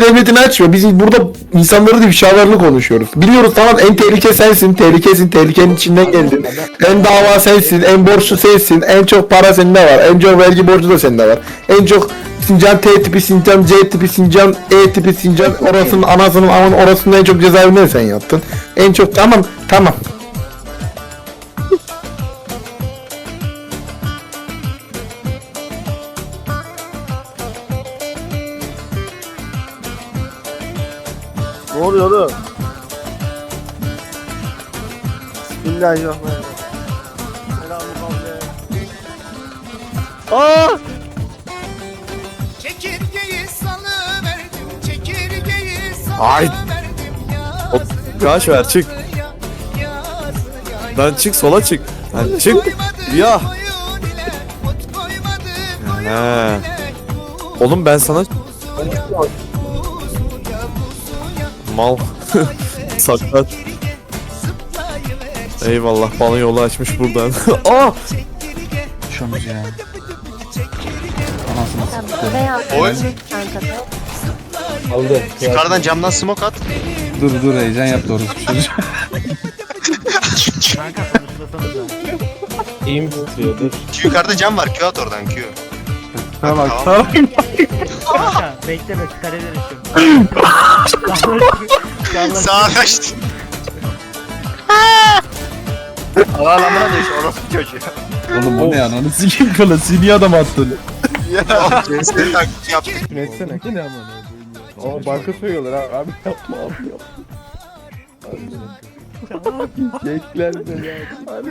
devletini açmıyor. Biz burada insanları ifşalarını konuşuyoruz. Biliyoruz tamam en tehlike sensin. Tehlikesin. Tehlikenin içinden geldin. En dava sensin. En borçlu sensin. En çok para sende var. En çok vergi borcu da sende var. En çok Sincan T tipi, Sincan C tipi, Sincan E tipi, Sincan orasının anasının aman orasında en çok cezaevinde sen yattın. En çok tamam tamam. Ne oluyor oğlum? Bismillahirrahmanirrahim. Aa! Çekirgeyi salıverdim, çekirgeyi Ay. salıverdim ya. Hop, Kaç ver çık. Lan çık sola çık. Lan çık. Ya. He. Oğlum ben sana mal saklat. Eyvallah bana yolu açmış buradan. Aa! Şunuz ya. Veya Oy. çantada. Yukarıdan camdan smoke at. Dur dur heyecan yaptı orası bir çocuk. Q yukarıda cam var. Q at oradan Q. Tamam. Tamam. Bekleme kare dönüşüm. Sağa kaçtı. Allah amına değiş orası çocuğu. Oğlum o ne ananı sikeyim klasiği niye adam attın? Seni taklit yaptık. Etsene. Ne amına Aa banka soyuyorlar abi. Abi yapma abi yapma. Kekler de ya. Sana